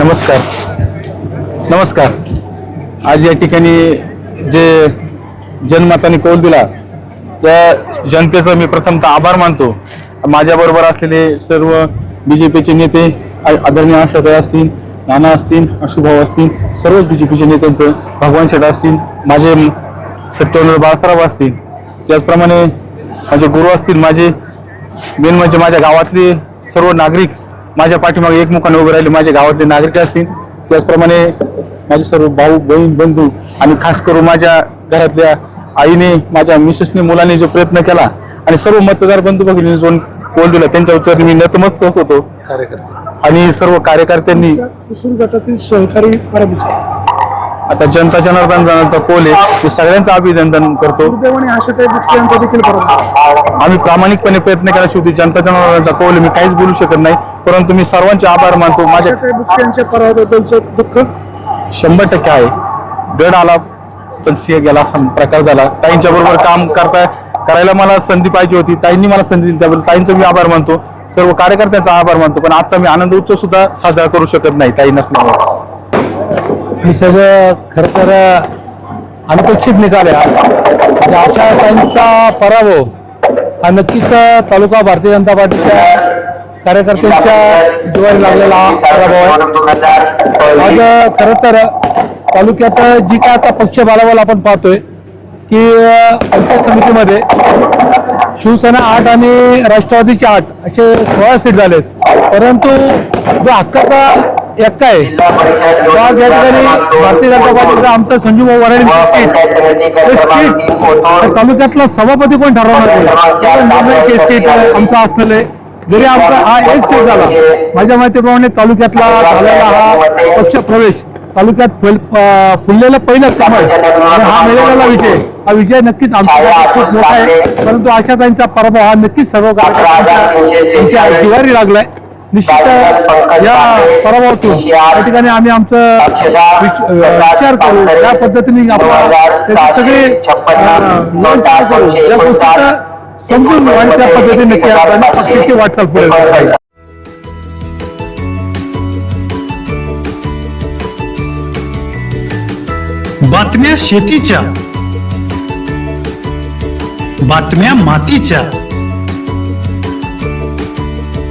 नमस्कार. नमस्कार. आज या ठिकाणी जे जनमताने कौल दिला त्या जनतेचा मी प्रथमतः आभार मानतो. माझ्याबरोबर असलेले सर्व बी जे पीचे नेते आदरणीय आशाताई असतील नाना असतील अशुभाऊ असतील सर्व बी जे पीचे नेत्यांचं भगवान शेटा असतील माझे सत्यवंद्र बाळासाहेब असतील त्याचप्रमाणे माझे गुरु असतील माझे मेन म्हणजे माझ्या गावातले सर्व नागरिक माझ्या पाठीमागे एकमुखाने उभे राहिले. माझ्या गावातले नागरिक असतील. त्याचप्रमाणे माझे सर्व भाऊ बहीण बंधू आणि खास करून माझ्या घरातल्या आईने माझ्या मिसेसने मुलाने जो प्रयत्न केला आणि सर्व मतदार बंधू भगिनीने जो कोल दिला त्यांच्या उच्चार मी नतमस्तक होतो. आणि सर्व कार्यकर्त्यांनी गटातील सहकारी आता जनता जनार्दनाचा कोल आहे मी सगळ्यांचं अभिनंदन करतो. दुर्दैवाने आशाताई बुचके यांचा देखील आम्ही प्रामाणिकपणे प्रयत्न केला शेवटी जनता जनार्दनाचा कौल. मी काहीच बोलू शकत नाही परंतु मी सर्वांचे आभार मानतो. माझ्या आशाताई बुचके यांच्या पराभवाबद्दलचं दुःख? शंभर टक्के आहे. गड आला पण सिंह गेला असा प्रकार झाला. ताईंच्या बरोबर काम करता करायला मला संधी पाहिजे होती. ताईंनी मला संधी दिली त्याबद्दल ताईंचा मी आभार मानतो. सर्व कार्यकर्त्यांचा आभार मानतो पण आजचा मी आनंद उत्सव सुद्धा साजरा करू शकत नाही ताई नसल्यामुळे. हे सगळं खरं तर अनपेक्षित निकाल आहे म्हणजे अशा त्यांचा पराभव हा नक्कीच तालुका भारतीय जनता पार्टीच्या कार्यकर्त्यांच्या जीवाला लागलेला पराभव आहे. आज खरं तर तालुक्यात जी काय आता पक्ष बालावल आपण पाहतोय की पंचायत समितीमध्ये शिवसेना आठ आणि राष्ट्रवादीचे आठ असे सोळा सीट झालेत. परंतु जो हक्काचा एक्का आहे. तो आज या ठिकाणी भारतीय जनता पार्टीचा आमचा संजू भाऊ वराडे सीट हे सीट तालुक्यातला सभापती कोण ठरवणार आहे? सीट आमचा असलेलं जरी आमचा हा एक सीट झाला माझ्या माहितीप्रमाणे तालुक्यातला झालेला हा पक्ष प्रवेश तालुक्यात फुललेलं पहिलं कमळ आणि हा मिळालेला विजय. हा विजय नक्कीच आमचा खूप मोठा आहे. परंतु आशा त्यांचा पराभव हा नक्कीच सर्व कार्यकर्त्यांच्या त्यांच्या जिवारी लागलाय. निश्चित या पराभवातून या ठिकाणी आम्ही आमचं विचार करू. या पद्धतीने आपण त्याचे सगळे करू. या गोष्टीचं समजून आणि त्या पद्धतीने नक्की आपण पक्षाची वाटचाल पुढे. बातम्या शेतीच्या बातम्या मातीच्या